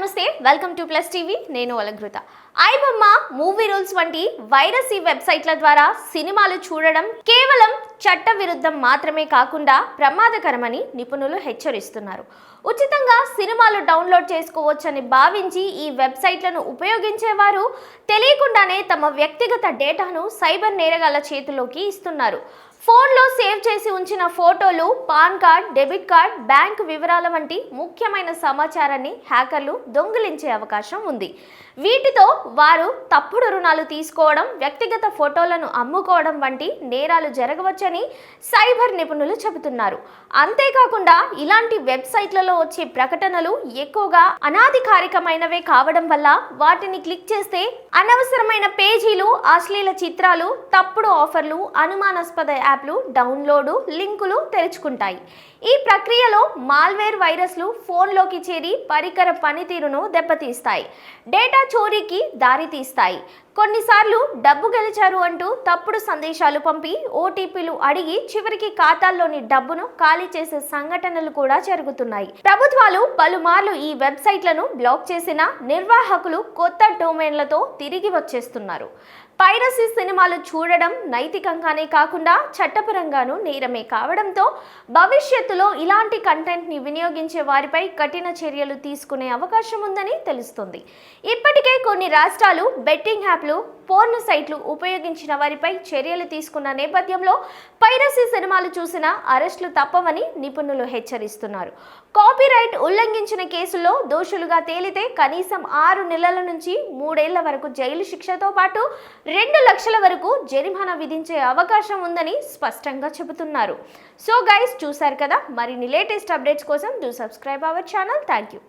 నమస్తే welcome to plus TV. నేను Alankrita iBomma movie rules వంటి వైరసీ వెబ్సైట్ల ద్వారా సినిమాలు చూడడం కేవలం చట్ట విరుద్ధం మాత్రమే కాకుండా ప్రమాదకరమని నిపుణులు హెచ్చరిస్తున్నారు. ఉచితంగా సినిమాలు డౌన్లోడ్ చేసుకోవచ్చని భావించి ఈ వెబ్సైట్లను ఉపయోగించేవారు తెలియకుండానే తమ వ్యక్తిగత డేటాను సైబర్ నేరగాల చేతిలోకి ఇస్తున్నారు. ఫోన్లో సేవ్ చేసి ఉంచిన ఫోటోలు PAN card debit card bank వివరాల వంటి ముఖ్యమైన సమాచారాన్ని హ్యాకర్లు దొంగిలించే అవకాశం ఉంది. వీటితో వారు తప్పుడు రుణాలు తీసుకోవడం వ్యక్తిగత ఫోటోలను అమ్ముకోవడం వంటి నేరాలు జరగవచ్చని సైబర్ నిపుణులు చెబుతున్నారు. అంతేకాకుండా ఇలాంటి వెబ్సైట్లలో వచ్చే ప్రకటనలు ఎక్కువగా అనాధికారికమైనవే కావడం వల్ల వాటిని క్లిక్ చేస్తే అనవసరమైన పేజీలు అశ్లీల చిత్రాలు తప్పుడు ఆఫర్లు అనుమానాస్పద యాప్లు డౌన్లోడు లింకులు తెరుచుకుంటాయి. ఈ ప్రక్రియలో మాల్వేర్ వైరస్లు ఫోన్లోకి చేరి పరికర పనితీరును దెబ్బతీస్తాయి. డేటా చోరీకి దారితీస్తాయి. కొన్నిసార్లు డబ్బు గెలిచారు అంటూ తప్పుడు సందేశాలు పంపి ఓటీపీలు అడిగి చివరికి ఖాతాల్లోని డబ్బును ఖాళీ చేసే సంఘటనలు కూడా జరుగుతున్నాయి. ప్రభుత్వాలు పలుమార్లు ఈ వెబ్సైట్లను బ్లాక్ చేసిన నిర్వాహకులు కొత్త డొమైన్లతో తిరిగి వచ్చేస్తున్నారు. పైరసీ సినిమాలు చూడడం నైతికంగానే కాకుండా చట్టపరంగానూ నేరమే కావడంతో భవిష్యత్తులో ఇలాంటి కంటెంట్ని వినియోగించే వారిపై కఠిన చర్యలు తీసుకునే అవకాశం ఉందని తెలుస్తుంది. ఇప్పటికే కొన్ని రాష్ట్రాలు బెట్టింగ్ యాప్లు పోర్న్ సైట్లు ఉపయోగించిన వారిపై చర్యలు తీసుకున్న నేపథ్యంలో పైరసీ సినిమాలు చూసిన అరెస్టులు తప్పవని నిపుణులు హెచ్చరిస్తున్నారు. కాపీరైట్ ఉల్లంఘించిన కేసుల్లో దోషులుగా తేలితే కనీసం ఆరు నెలల నుంచి మూడేళ్ళ వరకు జైలు శిక్షతో పాటు రెండు లక్షల వరకు జరిమానా విధించే అవకాశం ఉందని స్పష్టంగా చెబుతున్నారు. సో గైస్ చూశారు కదా? మరిన్ని లేటెస్ట్ అప్డేట్స్ కోసం do subscribe our channel thank you